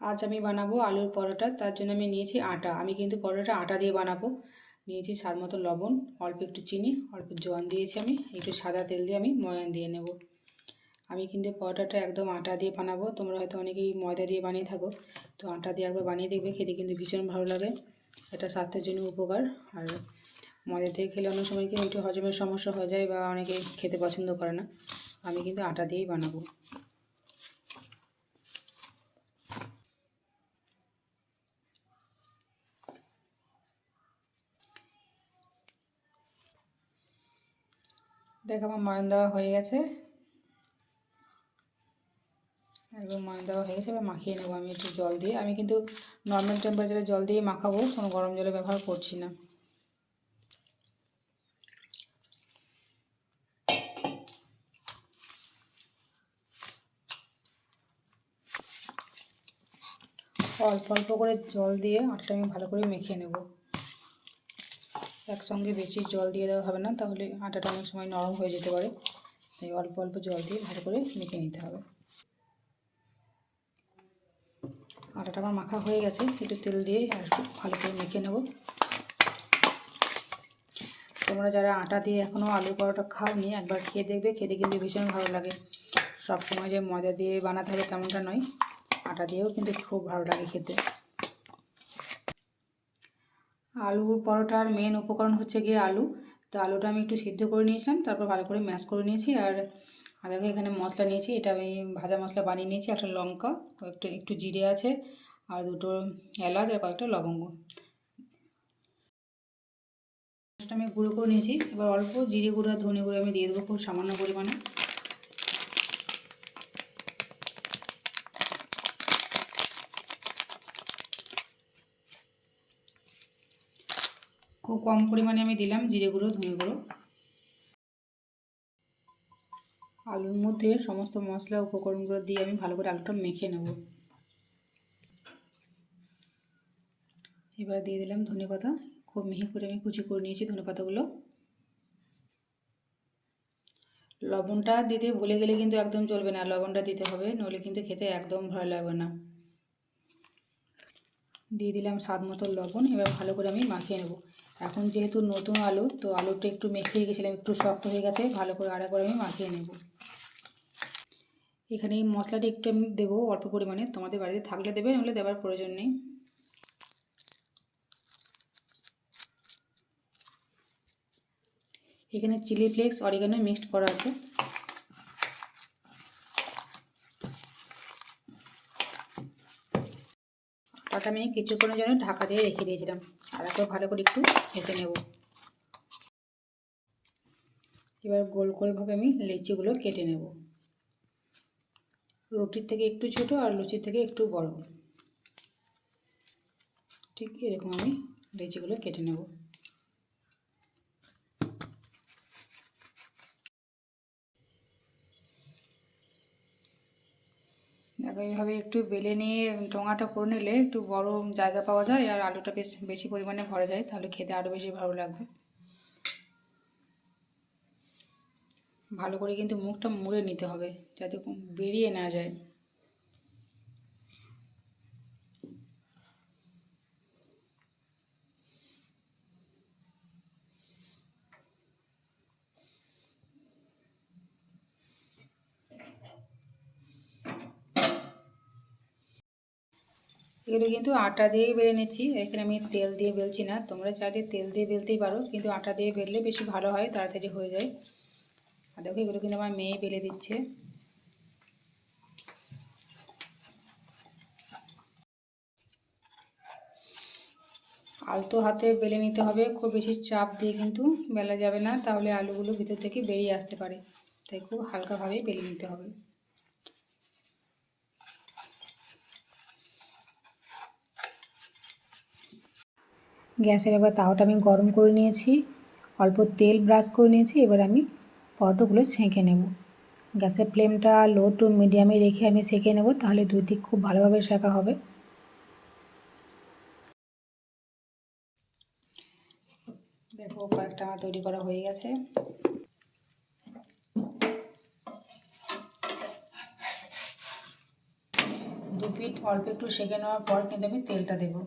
আজ আমি বানাবো আলুর পরোটা, তার জন্য আমি নিয়েছি আটা। আমি কিন্তু পরোটা আটা দিয়ে বানাবো। নিয়েছি স্বাদ মতো লবণ, অল্প একটু চিনি, অল্প জোয়ান দিয়েছি আমি। একটু সাদা তেল দিয়ে আমি ময়ান দিয়ে নেব। আমি কিন্তু পরোটাটা একদম আটা দিয়ে বানাবো। তোমরা হয়তো অনেকেই ময়দা দিয়ে বানিয়ে থাকো। তো আটা দিয়ে একবার বানিয়ে দেখবে, খেতে কিন্তু ভীষণ ভালো লাগে। এটা স্বাস্থ্যের জন্য উপকার। আর ময়দা দিয়ে খেলে অনেক সময় কিন্তু একটু হজমের সমস্যা হয়ে যায় বা অনেকে খেতে পছন্দ করে না। আমি কিন্তু আটা দিয়েই বানাবো। দেখ, আমার ময়ন দেওয়া হয়ে গেছে। একদম ময়ন দেওয়া হয়ে গেছে, এবার মাখিয়ে নেব আমি একটু জল দিয়ে। আমি কিন্তু নর্মাল টেম্পারেচারে জল দিয়ে মাখাবো, কোনো গরম জলে ব্যবহার করছি না। অল্প অল্প করে জল দিয়ে আটটা আমি ভালো করে মেখে নেব। একসঙ্গে বেশি জল দিয়ে দেওয়া হবে না, তাহলে আটাটা অনেক সময় নরম হয়ে যেতে পারে। তাই অল্প অল্প জল দিয়ে ভালো করে মেখে নিতে হবে। আটাটা আমার মাখা হয়ে গেছে, একটু তেল দিয়ে আর একটু ভালো করে মেখে নেব। তোমরা যারা আটা দিয়ে এখনও আলুর পরোটা খাওনি, একবার খেয়ে দেখবে, খেতে কিন্তু ভীষণ ভালো লাগে। সব সময় যে ময়দা দিয়ে বানাতে হবে তেমনটা নয়, আটা দিয়েও কিন্তু খুব ভালো লাগে খেতে। আলুর পরোটার মেন উপকরণ হচ্ছে গিয়ে আলু। তো আলুটা আমি একটু সিদ্ধ করে নিয়েছিলাম, তারপর ভালো করে ম্যাশ করে নিয়েছি। আর দেখো এখানে মশলা নিয়েছি, এটা আমি ভাজা মশলা বানিয়ে নিয়েছি, একটা লঙ্কা কয়েকটা একটু জিরে আছে, আর দুটো এলাচ, আর কয়েকটা লবঙ্গ। আমি গুঁড়ো করে নিয়েছি, এবার অল্প জিরে গুঁড়ো আর ধনে গুঁড়ো আমি দিয়ে দেবো খুব সামান্য পরিমাণে। খুব কম পরিমাণে আমি দিলাম, জিরে গুঁড়ো, ধনে গুঁড়ো। আলুর মধ্যে সমস্ত মশলা, উপকরণগুলো দিয়ে আমি ভালো করে আলুটা মেখে নেব। এবার দিয়ে দিলাম ধনে পাতা। খুব মিহি করে আমি কুচি করে নিয়েছি ধনে পাতাগুলো। লবণটা দিতে ভুলে গেলে কিন্তু একদম চলবে না, লবণটা দিতে হবে, নইলে কিন্তু খেতে একদম ভালো লাগবে না। দিয়ে দিলাম স্বাদ মতো লবণ, এবার ভালো করে আমি মাখিয়ে নেব। এখন যেহেতু নতুন আলু, তো আলুটা একটু মেখে গেছিলাম একটু শক্ত হয়ে গেছে, ভালো করে আড়া করে আমি মাখিয়ে নেব। এখানে এই মশলাটা একটু আমি দেবো অল্প পরিমাণে, তোমাদের বাড়িতে থাকলে দেবে, নাহলে দেওয়ার প্রয়োজন নেই। এখানে চিলি ফ্লেক্স, অরিগানো মিক্সড করা আছে। আটাটা আমি কিছুক্ষণের জন্য ঢাকা দিয়ে রেখে দিয়েছিলাম। আর একবার ভালো করে একটু ভেজে নেব। এবার গোল গোলভাবে আমি লিচিগুলো কেটে নেব। রুটির থেকে একটু ছোট আর লুচির থেকে একটু বড়। ঠিক এরকম আমি লিচিগুলো কেটে নেব। এইভাবে একটু বেলে নিয়ে টোঙাটা করে নিলে একটু বড় জায়গা পাওয়া যায় আর আলুটা বেশ বেশি পরিমাণে ভরা যায়, তাহলে খেতে আরও বেশি ভালো লাগবে। ভালো করে কিন্তু মুখটা মুড়ে নিতে হবে যাতে বেরিয়ে না যায়। এগুলো কিন্তু আটা দিয়েই বেলে নিচ্ছি। এখানে আমি তেল দিয়ে বেলছি না। তোমরা চাইলে তেল দিয়ে বেলতেই পারো, কিন্তু আটা দিয়ে বেললে বেশি ভালো হয়, তাড়াতাড়ি হয়ে যায়। আর দেখো, এগুলো কিন্তু আমার মেয়ে বেলে দিচ্ছে। আলতো হাতে বেলে নিতে হবে, খুব বেশি চাপ দিয়ে কিন্তু বেলা যাবে না, তাহলে আলুগুলো ভিতর থেকে বেরিয়ে আসতে পারে। তাই খুব হালকাভাবেই বেলে নিতে হবে। গ্যাসের এবার তাওটা আমি গরম করে নিয়েছি, অল্প তেল ব্রাশ করে নিয়েছি, এবার আমি পরোটাগুলো সেঁকে নেব। গ্যাসের ফ্লেমটা লো টু মিডিয়ামে রেখে আমি সেঁকে নেব, তাহলে দুই দিক খুব ভালোভাবে শেখা হবে। দেখো কয়েকটা আমার তৈরি করা হয়ে গেছে। দু পিঠ অল্প একটু সেঁকে নেওয়ার পর কিন্তু আমি তেলটা দেবো।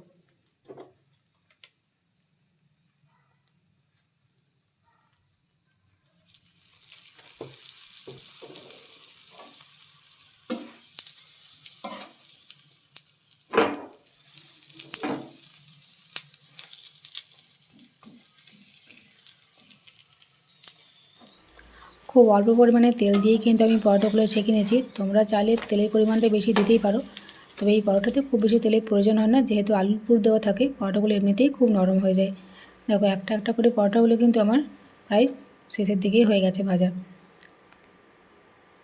খুব অল্প পরিমাণে তেল দিয়েই কিন্তু আমি পরোটাগুলো সেঁকে নিয়েছি। তোমরা চাইলে তেলের পরিমাণটা বেশি দিতেই পারো। তবে এই পরোটাতে খুব বেশি তেলের প্রয়োজন হয় না, যেহেতু আলুর পুর দেওয়া থাকে, পরোটাগুলো এমনিতেই খুব নরম হয়ে যায়। দেখো, একটা একটা করে পরোটাগুলো কিন্তু আমার প্রায় শেষের দিকেই হয়ে গেছে ভাজা।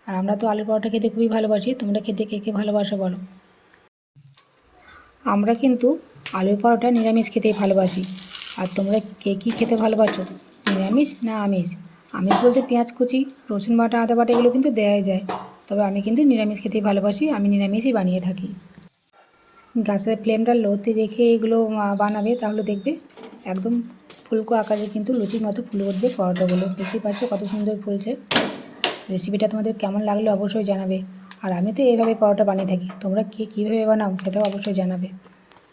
আর আমরা তো আলুর পরোটা খেতে খুবই ভালোবাসি, তোমরা খেতে কে কে ভালোবাসো বলো? আমরা কিন্তু আলুর পরোটা নিরামিষ খেতেই ভালোবাসি। আর তোমরা কে কী খেতে ভালোবাসো? নিরামিষ না আমিষ? আমিষ বলতে পেঁয়াজ কুচি, রসুন বাটা, আদা বাটা এগুলো কিন্তু দেওয়াই যায়। তবে আমি কিন্তু নিরামিষ খেতেই ভালোবাসি, আমি নিরামিষই বানিয়ে থাকি। গ্যাসের ফ্লেমটা লোতে রেখে এগুলো বানাবে তাহলে দেখবে একদম ফুলকো আকারে কিন্তু লুচির মতো ফুলে উঠবে পরোটাগুলো। দেখতেই পাচ্ছ কত সুন্দর ফুলছে। রেসিপিটা তোমাদের কেমন লাগল অবশ্যই জানাবে। আর আমি তো এইভাবে পরোটা বানিয়ে থাকি, তোমরা কে কীভাবে বানাও সেটাও অবশ্যই জানাবে।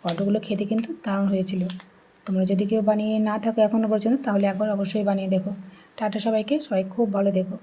পরোটাগুলো খেতে কিন্তু দারুণ হয়েছিল। তোমরা যদি কেউ বানিয়ে না থাকো এখনও পর্যন্ত, তাহলে একবার অবশ্যই বানিয়ে দেখো। টাটা সবাইকে সবাই খুব ভালো দেখো